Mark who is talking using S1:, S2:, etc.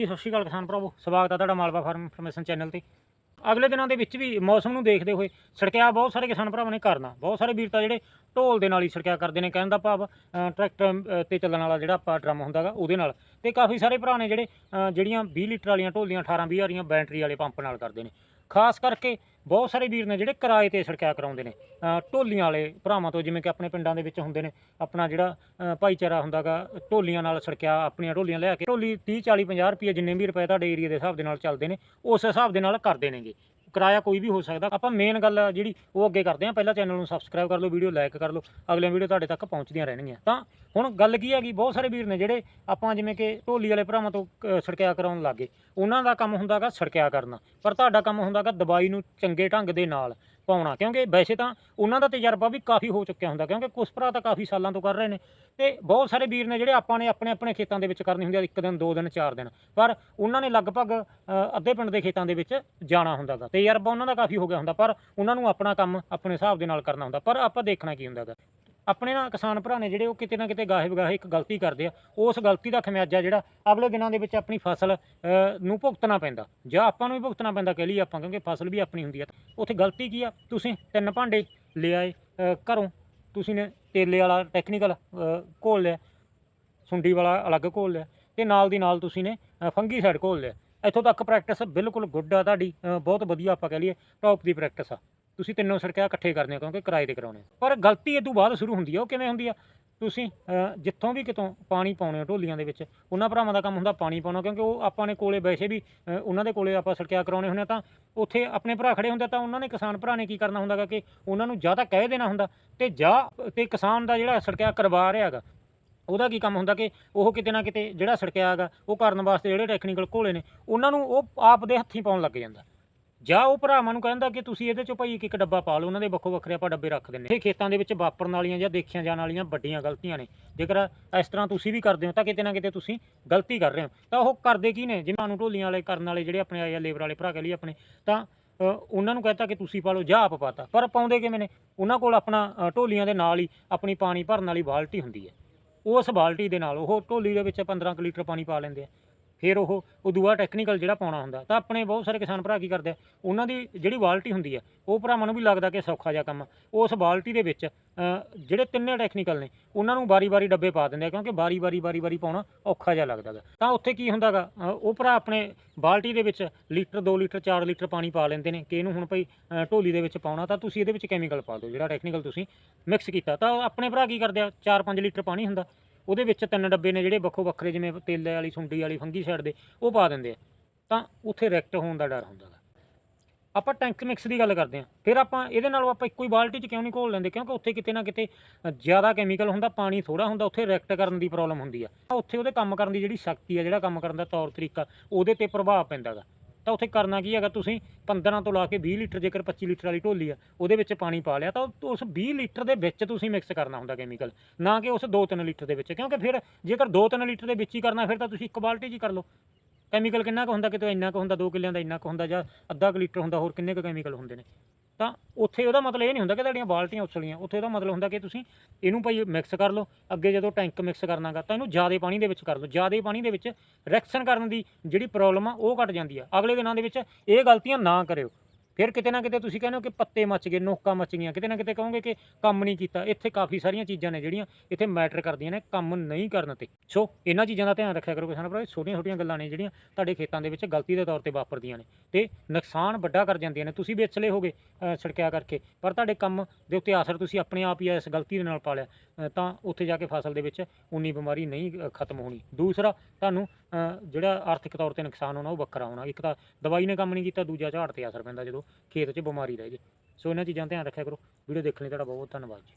S1: ਜੀ, ਸਤਿ ਸ਼੍ਰੀ ਅਕਾਲ ਕਿਸਾਨ ਭਰਾਵੋ ਸਵਾਗਤ ਹੈ ਤੁਹਾਡਾ ਮਾਲਵਾ ਫਾਰਮ ਇਨਫੋਰਮੇਸ਼ਨ ਚੈਨਲ ਤੇ। ਅਗਲੇ ਦਿਨਾਂ ਦੇ ਵਿੱਚ ਵੀ ਮੌਸਮ ਨੂੰ ਦੇਖਦੇ ਹੋਏ ਸੜਕਿਆ ਬਹੁਤ ਸਾਰੇ ਕਿਸਾਨ ਭਰਾਵਾਂ ਨੇ ਕਰਨਾ ਬਹੁਤ ਸਾਰੇ ਵੀਰ ਤਾਂ ਜਿਹੜੇ ਢੋਲ ਦੇ ਨਾਲ ਹੀ ਸੜਕਿਆ ਕਰਦੇ ਨੇ ਕਹਿਣ ਦਾ ਭਾਵ ਟਰੈਕਟਰ ਤੇ ਚੱਲਣ ਵਾਲਾ ਜਿਹੜਾ ਆਪਾਂ ਡਰਮ ਹੁੰਦਾਗਾ ਉਹਦੇ ਨਾਲ। ਤੇ ਕਾਫੀ ਸਾਰੇ ਭਰਾ ਨੇ ਜਿਹੜੇ ਜਿਹੜੀਆਂ 20 ਲੀਟਰ ਵਾਲੀਆਂ ਢੋਲੀਆਂ 18 20 ਵਾਲੀਆਂ ਬੈਟਰੀ ਵਾਲੇ ਪੰਪ ਨਾਲ ਕਰਦੇ ਨੇ। ਖਾਸ ਕਰਕੇ ਬਹੁਤ ਸਾਰੇ ਵੀਰ ਨੇ ਜਿਹੜੇ ਕਿਰਾਏ ਤੇ ਸੜਕਿਆ ਕਰਾਉਂਦੇ ਨੇ। ਢੋਲੀਆਂ ਵਾਲੇ ਭਰਾਵਾਂ ਤੋਂ ਜਿਵੇਂ ਕਿ ਆਪਣੇ ਪਿੰਡਾਂ ਦੇ ਵਿੱਚ ਹੁੰਦੇ ਨੇ ਆਪਣਾ ਜਿਹੜਾ ਅ, ਭਾਈਚਾਰਾ ਹੁੰਦਾਗਾ ਢੋਲੀਆਂ ਨਾਲ ਸੜਕਿਆ ਆਪਣੀਆਂ ਢੋਲੀਆਂ ਲਿਆ ਕੇ ਢੋਲੀ 30 40 50 ਰੁਪਏ ਜਿੰਨੇ ਵੀ ਰੁਪਏ ਤੁਹਾਡੇ ਏਰੀਆ ਦੇ ਹਿਸਾਬ ਦੇ ਨਾਲ ਚੱਲਦੇ ਨੇ ਉਸ ਹਿਸਾਬ ਦੇ ਨਾਲ ਕਰਦੇ ਨੇਗੇ। ਕਿਰਾਇਆ ਕੋਈ ਵੀ ਹੋ ਸਕਦਾ। ਆਪਾਂ ਮੇਨ ਗੱਲ ਆ ਜਿਹੜੀ ਉਹ ਅੱਗੇ ਕਰਦੇ ਆ ਪਹਿਲਾਂ ਚੈਨਲ ਨੂੰ ਸਬਸਕ੍ਰਾਈਬ ਕਰ ਲਓ ਵੀਡੀਓ ਲਾਈਕ ਕਰ ਲਓ। ਅਗਲੀਆਂ ਵੀਡੀਓ ਤੁਹਾਡੇ ਤੱਕ ਪਹੁੰਚਦੀਆਂ ਰਹਿਣਗੀਆਂ। ਤਾਂ ਹੁਣ ਗੱਲ ਕੀ ਹੈਗੀ? ਬਹੁਤ ਸਾਰੇ ਵੀਰ ਨੇ ਜਿਹੜੇ ਆਪਾਂ ਜਿਵੇਂ ਕਿ ਢੋਲੀ ਵਾਲੇ ਭਰਾਵਾਂ ਤੋਂ ਅ, ਸੜਕਿਆ ਕਰਾਉਣ ਲੱਗੇ ਉਹਨਾਂ ਦਾ ਕੰਮ ਹੁੰਦਾਗਾ ਸੜਕਿਆ ਕਰਨਾ। ਪਰ ਤੁਹਾਡਾ ਕੰਮ ਹੁੰਦਾਗਾ ਦਵਾਈ ਨੂੰ ਚੰਗੇ ਢੰਗ ਦੇ ਨਾਲ। ਪਾਉਣਾ, ਕਿਉਂਕਿ ਵੈਸੇ ਤਾਂ ਉਹਨਾਂ ਦਾ ਤਜਰਬਾ ਵੀ ਕਾਫੀ ਹੋ ਚੁੱਕਿਆ ਹੁੰਦਾ, ਕਿਉਂਕਿ ਕੁਝ ਭਰਾ ਤਾਂ ਕਾਫੀ ਸਾਲਾਂ ਤੋਂ ਕਰ ਰਹੇ ਨੇ। ਤੇ ਬਹੁਤ ਸਾਰੇ ਵੀਰ ਨੇ ਜਿਹੜੇ ਆਪਾਂ ਨੇ ਆਪਣੇ ਆਪਣੇ ਖੇਤਾਂ ਦੇ ਵਿੱਚ ਕਰਨੀ ਹੁੰਦੀ ਆ, ਇੱਕ ਦਿਨ, ਦੋ ਦਿਨ, ਚਾਰ ਦਿਨ। ਪਰ ਉਹਨਾਂ ਨੇ ਲਗਭਗ ਅੱਧੇ ਪਿੰਡ ਦੇ ਖੇਤਾਂ ਦੇ ਵਿੱਚ ਜਾਣਾ ਹੁੰਦਾਗਾ। ਤਜਰਬਾ ਉਹਨਾਂ ਦਾ ਕਾਫੀ ਹੋ ਗਿਆ ਹੁੰਦਾ, ਪਰ ਉਹਨਾਂ ਨੂੰ ਆਪਣਾ ਕੰਮ ਆਪਣੇ ਹਿਸਾਬ ਦੇ ਨਾਲ ਕਰਨਾ ਹੁੰਦਾ। ਪਰ ਆਪਾਂ ਦੇਖਣਾ ਕੀ ਹੁੰਦਾਗਾ। ਆਪਣੇ ਨਾ ਕਿਸਾਨ ਭਰਾ ਨੇ ਜਿਹੜੇ ਉਹ ਕਿਤੇ ਨਾ ਕਿਤੇ ਗਾਹੇ ਬਗਾਹੇ ਇੱਕ ਗਲਤੀ ਕਰਦੇ ਆ, ਉਸ ਗਲਤੀ ਦਾ ਖਮਿਆਜਾ ਜਿਹੜਾ ਅਗਲੇ ਦਿਨਾਂ ਦੇ ਵਿੱਚ ਆਪਣੀ ਫਸਲ ਨੂੰ ਭੁਗਤਣਾ ਪੈਂਦਾ। ਜਾਂ ਆਪਾਂ ਨੂੰ ਵੀ ਭੁਗਤਣਾ ਪੈਂਦਾ ਕਹਿ ਲਈ ਆਪਾਂ, ਕਿਉਂਕਿ ਫਸਲ ਵੀ ਆਪਣੀ ਹੁੰਦੀ ਆ। ਉੱਥੇ ਗਲਤੀ ਕੀ ਆ? ਤੁਸੀਂ ਤਿੰਨ ਭਾਂਡੇ ਲਿਆਏ ਘਰੋਂ। ਤੁਸੀਂ ਨੇ ਤੇਲੇ ਵਾਲਾ ਟੈਕਨੀਕਲ ਘੋਲ ਲਿਆ, ਸੁੰਡੀ ਵਾਲਾ ਅਲੱਗ ਘੋਲ ਲਿਆ, ਤੇ ਨਾਲ ਦੀ ਨਾਲ ਤੁਸੀਂ ਨੇ ਫੰਗੀ ਸਾਈਡ ਘੋਲ ਲਿਆ। ਇੱਥੋਂ ਤੱਕ ਪ੍ਰੈਕਟਿਸ ਬਿਲਕੁਲ ਗੁੱਡ ਆ ਤੁਹਾਡੀ ਬਹੁਤ ਵਧੀਆ ਆਪਾਂ ਕਹਿ ਲਈਏ ਟੌਪ ਦੀ ਪ੍ਰੈਕਟਿਸ ਆ। ਤੁਸੀਂ ਤਿੰਨੋਂ ਸੜਕਿਆ ਇਕੱਠੇ ਕਰਨੇ ਆ ਕਿਉਂਕਿ ਕਿਰਾਏ ਤੇ ਕਰਾਉਣੇ। ਪਰ ਗਲਤੀ ਇਹ ਤੋਂ ਬਾਅਦ ਸ਼ੁਰੂ ਹੁੰਦੀ ਆ, ਉਹ ਕਿਵੇਂ ਹੁੰਦੀ ਆ? ਤੁਸੀਂ ਜਿੱਥੋਂ ਵੀ ਕਿਤੋਂ ਪਾਣੀ ਪਾਉਣੇ ਹੋ ਢੋਲੀਆਂ ਦੇ ਵਿੱਚ, ਉਹਨਾਂ ਭਰਾਵਾਂ ਦਾ ਕੰਮ ਹੁੰਦਾ ਪਾਣੀ ਪਾਉਣਾ, ਕਿਉਂਕਿ ਉਹ ਆਪਾਂ ਨੇ ਕੋਲੇ ਵੈਸੇ ਵੀ ਉਹਨਾਂ ਦੇ ਕੋਲੇ ਆਪਾਂ ਸੜਕਿਆ ਕਰਾਉਣੇ ਹੁੰਦੇ ਆ, ਤਾਂ ਉੱਥੇ ਆਪਣੇ ਭਰਾ ਖੜੇ ਹੁੰਦੇ ਆ, ਤਾਂ ਉਹਨਾਂ ਨੇ ਕਿਸਾਨ ਭਰਾ ਨੇ ਕੀ ਕਰਨਾ ਹੁੰਦਾ ਗਾ ਕਿ ਉਹਨਾਂ ਨੂੰ ਜਾਂ ਤਾਂ ਕਹਿ ਦੇਣਾ ਹੁੰਦਾ, ਤੇ ਜਾਂ, ਤੇ ਕਿਸਾਨ ਦਾ ਜਿਹੜਾ ਸੜਕਿਆ ਕਰਵਾ ਰਿਹਾ ਹੈਗਾ, ਉਹਦਾ ਕੀ ਕੰਮ ਹੁੰਦਾ ਕਿ ਉਹ ਕਿਤੇ ਨਾ ਕਿਤੇ ਜਿਹੜਾ ਸੜਕਿਆ ਹੈਗਾ, ਉਹ ਕਰਨ ਵਾਸਤੇ ਜਿਹੜੇ ਟੈਕਨੀਕਲ ਘੋਲੇ ਨੇ, ਉਹਨਾਂ ਨੂੰ ਉਹ ਆਪ ਦੇ ਹੱਥੀਂ ਪਾਉਣ ਲੱਗ ਜਾਂਦਾ। ਜਾਂ ਉਹ ਭਰਾਵਾਂ ਨੂੰ ਕਹਿੰਦਾ ਕਿ ਤੁਸੀਂ ਇਹਦੇ ਚੋਂ ਭਾਈ ਇੱਕ ਇੱਕ ਡੱਬਾ ਪਾ ਲਓ, ਉਹਨਾਂ ਦੇ ਵੱਖੋ ਵੱਖਰੇ ਆਪਾਂ ਡੱਬੇ ਰੱਖ ਦਿੰਨੇ ਇਹ ਖੇਤਾਂ ਦੇ ਵਿੱਚ ਵਾਪਰਨ ਵਾਲੀਆਂ ਜਾਂ ਦੇਖੀਆਂ ਜਾਣ ਵਾਲੀਆਂ ਵੱਡੀਆਂ ਗਲਤੀਆਂ ਨੇ। ਜੇਕਰ ਇਸ ਤਰ੍ਹਾਂ ਤੁਸੀਂ ਵੀ ਕਰਦੇ ਹੋ, ਤਾਂ ਕਿਤੇ ਨਾ ਕਿਤੇ ਤੁਸੀਂ ਗਲਤੀ ਕਰ ਰਹੇ ਹੋ। ਤਾਂ ਉਹ ਕਰਦੇ ਕੀ ਨੇ? ਜਿਵੇਂ ਨੂੰ ਢੋਲੀਆਂ ਵਾਲੇ ਕਰਨ ਵਾਲੇ ਜਿਹੜੇ ਆਪਣੇ ਆਏ ਆ ਲੇਬਰ ਵਾਲੇ ਭਰਾ ਕਹ ਲਈ ਆਪਣੇ, ਤਾਂ ਉਹਨਾਂ ਨੂੰ ਕਹਤਾ ਕਿ ਤੁਸੀਂ ਪਾ ਲਓ, ਜਾਂ ਆਪ ਪਾਤਾ। ਪਰ ਪਾਉਂਦੇ ਕਿਵੇਂ ਨੇ? ਉਹਨਾਂ ਕੋਲ ਆਪਣਾ ਢੋਲੀਆਂ ਦੇ ਨਾਲ ਹੀ ਆਪਣੀ ਪਾਣੀ ਭਰਨ ਵਾਲੀ ਬਾਲਟੀ ਹੁੰਦੀ ਹੈ। ਉਸ ਬਾਲਟੀ ਦੇ ਨਾਲ ਉਹ ਢੋਲੀ ਦੇ ਵਿੱਚ 15 ਕੁ ਲੀਟਰ ਪਾਣੀ ਪਾ ਲੈਂਦੇ ਆ। ਫਿਰ ਉਹ ਉਦੋਂ ਟੈਕਨੀਕਲ ਜਿਹੜਾ ਪਾਉਣਾ ਹੁੰਦਾ, ਤਾਂ ਆਪਣੇ ਬਹੁਤ ਸਾਰੇ ਕਿਸਾਨ ਭਰਾ ਕੀ ਕਰਦੇ ਆ, ਉਹਨਾਂ ਦੀ ਜਿਹੜੀ ਬਾਲਟੀ ਹੁੰਦੀ ਆ, ਉਹ ਭਰਾਵਾਂ ਨੂੰ ਵੀ ਲੱਗਦਾ ਕਿ ਸੌਖਾ ਜਿਹਾ ਕੰਮ ਉਸ ਬਾਲਟੀ ਦੇ ਵਿੱਚ ਜਿਹੜੇ ਤਿੰਨੇ ਟੈਕਨੀਕਲ ਨੇ, ਉਹਨਾਂ ਨੂੰ ਵਾਰੀ-ਵਾਰੀ ਡੱਬੇ ਪਾ ਦਿੰਦੇ ਆ, ਕਿਉਂਕਿ ਵਾਰੀ-ਵਾਰੀ ਵਾਰੀ-ਵਾਰੀ ਪਾਉਣਾ ਔਖਾ ਜਿਹਾ ਲੱਗਦਾ ਗਾ। ਤਾਂ ਉੱਥੇ ਕੀ ਹੁੰਦਾਗਾ ਉਹ ਭਰਾ ਆਪਣੇ ਬਾਲਟੀ ਦੇ ਵਿੱਚ ਲੀਟਰ 2 ਲੀਟਰ 4 ਲੀਟਰ ਪਾਣੀ ਪਾ ਲੈਂਦੇ ਨੇ, ਕਿ ਇਹਨੂੰ ਹੁਣ ਭਾਈ ਢੋਲੀ ਦੇ ਵਿੱਚ ਪਾਉਣਾ, ਤਾਂ ਤੁਸੀਂ ਇਹਦੇ ਵਿੱਚ ਕੈਮੀਕਲ ਪਾ ਦਿਓ, ਜਿਹੜਾ ਟੈਕਨੀਕਲ ਤੁਸੀਂ ਮਿਕਸ ਕੀਤਾ। ਤਾਂ ਆਪਣੇ ਭਰਾ ਕੀ ਕਰਦੇ ਆ 4-5 ਲੀਟਰ ਪਾਣੀ ਹੁੰਦਾ ਉਹਦੇ ਵਿੱਚ ਤਿੰਨ ਡੱਬੇ ਨੇ ਜਿਹੜੇ ਵੱਖੋ ਵੱਖਰੇ, ਜਿਵੇਂ ਤੇਲੇ ਵਾਲੀ, ਸੁੰਡੀ ਵਾਲੀ, ਫੰਗੀ ਸਾਈਡ ਦੇ, ਉਹ ਪਾ ਦਿੰਦੇ ਆ। ਤਾਂ ਉੱਥੇ ਰੈਕਟ ਹੋਣ ਦਾ ਡਰ ਹੁੰਦਾ ਗਾ। ਆਪਾਂ ਟੈਂਕ ਮਿਕਸ ਦੀ ਗੱਲ ਕਰਦੇ ਹਾਂ ਫਿਰ ਆਪਾਂ ਇਹਦੇ ਨਾਲੋਂ ਆਪਾਂ ਇੱਕੋ ਹੀ ਬਾਲਟੀ 'ਚ ਕਿਉਂ ਨਹੀਂ ਘੋਲ ਲੈਂਦੇ? ਕਿਉਂਕਿ ਉੱਥੇ ਕਿਤੇ ਨਾ ਕਿਤੇ ਜ਼ਿਆਦਾ ਕੈਮੀਕਲ ਹੁੰਦਾ, ਪਾਣੀ ਥੋੜਾ ਹੁੰਦਾ, ਉੱਥੇ ਰੈਕਟ ਕਰਨ ਦੀ ਪ੍ਰੋਬਲਮ ਹੁੰਦੀ ਆ। ਤਾਂ ਉੱਥੇ ਉਹਦੇ ਕੰਮ ਕਰਨ ਦੀ ਜਿਹੜੀ ਸ਼ਕਤੀ ਆ, ਜਿਹੜਾ ਕੰਮ ਕਰਨ ਦਾ ਤੌਰ ਤਰੀਕਾ, ਉਹਦੇ ਤੇ ਪ੍ਰਭਾਵ ਪੈਂਦਾ ਗਾ। ਤਾਂ ਉੱਥੇ ਕਰਨਾ ਕੀ ਹੈਗਾ? ਤੁਸੀਂ 15 ਤੋਂ ਲਾ ਕੇ 20 ਲੀਟਰ ਜੇਕਰ 25 ਲੀਟਰ ਵਾਲੀ ਢੋਲੀ ਆ, ਉਹਦੇ ਵਿੱਚ ਪਾਣੀ ਪਾ ਲਿਆ ਤਾਂ ਉਹ- ਉਸ 20 ਲੀਟਰ ਦੇ ਵਿੱਚ ਤੁਸੀਂ ਮਿਕਸ ਕਰਨਾ ਹੁੰਦਾ ਕੈਮੀਕਲ ਨਾ ਕਿ ਉਸ 2-3 ਲੀਟਰ ਦੇ ਵਿੱਚ, ਕਿਉਂਕਿ ਫਿਰ ਜੇਕਰ 2-3 ਲੀਟਰ ਦੇ ਵਿੱਚ ਹੀ ਕਰਨਾ, ਫਿਰ ਤਾਂ ਤੁਸੀਂ ਇੱਕ ਬਾਲਟੀ 'ਚ ਹੀ ਕਰ ਲਓ। ਕੈਮੀਕਲ ਕਿੰਨਾ ਕੁ ਹੁੰਦਾ? ਕਿਤੇ ਇੰਨਾ ਕੁ ਹੁੰਦਾ 2 ਕਿੱਲਿਆਂ ਦਾ ਇੰਨਾ ਕੁ ਹੁੰਦਾ ਜਾਂ ਅੱਧਾ ਕੁ ਲੀਟਰ ਹੁੰਦਾ, ਹੋਰ ਕਿੰਨੇ ਕੁ ਕੈਮੀਕਲ ਹੁੰਦੇ ਨੇ? ਤਾਂ ਉੱਥੇ ਉਹਦਾ ਮਤਲਬ ਇਹ ਨਹੀਂ ਹੁੰਦਾ ਕਿ ਤੁਹਾਡੀਆਂ ਬਾਲਟੀਆਂ ਉਛਲੀਆਂ। ਉੱਥੇ ਉਹਦਾ ਮਤਲਬ ਹੁੰਦਾ ਕਿ ਤੁਸੀਂ ਇਹਨੂੰ ਭਾਈ ਮਿਕਸ ਕਰ ਲਓ। ਅੱਗੇ ਜਦੋਂ ਟੈਂਕ ਮਿਕਸ ਕਰਨਾਗਾ ਤਾਂ ਇਹਨੂੰ ਜ਼ਿਆਦਾ ਪਾਣੀ ਦੇ ਵਿੱਚ ਕਰ ਲਓ। ਜ਼ਿਆਦਾ ਪਾਣੀ ਦੇ ਵਿੱਚ ਰੈਕਸਨ ਕਰਨ ਦੀ ਜਿਹੜੀ ਪ੍ਰੋਬਲਮ ਆ ਉਹ ਘਟ ਜਾਂਦੀ ਆ। ਅਗਲੇ ਦਿਨਾਂ ਦੇ ਵਿੱਚ ਇਹ ਗਲਤੀਆਂ ਨਾ ਕਰਿਓ। ਫਿਰ ਕਿਤੇ ਨਾ ਕਿਤੇ ਤੁਸੀਂ ਕਹਿੰਦੇ ਹੋ ਕਿ ਪੱਤੇ ਮੱਚ ਗਏ ਨੋਕਾਂ ਮੱਚ ਗਈਆਂ। ਕਿਤੇ ਨਾ ਕਿਤੇ ਕਹੋਗੇ ਕਿ ਕੰਮ ਨਹੀਂ ਕੀਤਾ। ਇੱਥੇ ਕਾਫੀ ਸਾਰੀਆਂ ਚੀਜ਼ਾਂ ਨੇ ਜਿਹੜੀਆਂ ਇੱਥੇ ਮੈਟਰ ਕਰਦੀਆਂ ਨੇ ਕੰਮ ਨਹੀਂ ਕਰਨ ਤੇ। ਸੋ ਇਹਨਾਂ ਚੀਜ਼ਾਂ ਦਾ ਧਿਆਨ ਰੱਖਿਆ ਕਰੋ ਕਿਸਾਨ ਭਰਾ ਛੋਟੀਆਂ ਛੋਟੀਆਂ ਗੱਲਾਂ ਨੇ ਜਿਹੜੀਆਂ ਤੁਹਾਡੇ ਖੇਤਾਂ ਦੇ ਵਿੱਚ ਗਲਤੀ ਦੇ ਤੌਰ ਤੇ ਵਾਪਰਦੀਆਂ ਨੇ। ਤੇ ਨੁਕਸਾਨ ਵੱਡਾ ਕਰ ਜਾਂਦੀਆਂ ਨੇ। ਤੁਸੀਂ ਵਿਚਲੇ ਹੋਗੇ ਅ, ਛਿੜਕਿਆ ਕਰਕੇ। ਪਰ ਤੁਹਾਡੇ ਕੰਮ ਦੇ ਉੱਤੇ ਅਸਰ ਤੁਸੀਂ ਆਪਣੇ ਆਪ ਹੀ ਇਸ ਗਲਤੀ ਦੇ ਨਾਲ ਪਾ ਲਿਆ ਤਾਂ ਉੱਥੇ ਜਾ ਕੇ ਫਸਲ ਦੇ ਵਿੱਚ ਉਨੀ ਬਿਮਾਰੀ ਨਹੀਂ ਖਤਮ ਹੋਣੀ। ਦੂਸਰਾ ਤੁਹਾਨੂੰ ਜਿਹੜਾ ਆਰਥਿਕ ਤੌਰ ਤੇ ਨੁਕਸਾਨ ਹੋਣਾ ਉਹ ਵੱਖਰਾ ਹੋਣਾ। ਇੱਕ ਤਾਂ ਦਵਾਈ ਨੇ ਕੰਮ ਨਹੀਂ ਕੀਤਾ ਦੂਜਾ ਝਾੜ ਤੇ ਅਸਰ ਪੈਂਦਾ ਜਦੋਂ। ਖੇਤ 'ਚ ਬਿਮਾਰੀ ਰਹਿ ਜੇ। ਸੋ ਇਹਨਾਂ ਚੀਜ਼ਾਂ ਧਿਆਨ ਰੱਖਿਆ ਕਰੋ। ਵੀਡੀਓ ਦੇਖਣ ਲਈ ਤੁਹਾਡਾ ਬਹੁਤ ਬਹੁਤ ਧੰਨਵਾਦ ਜੀ।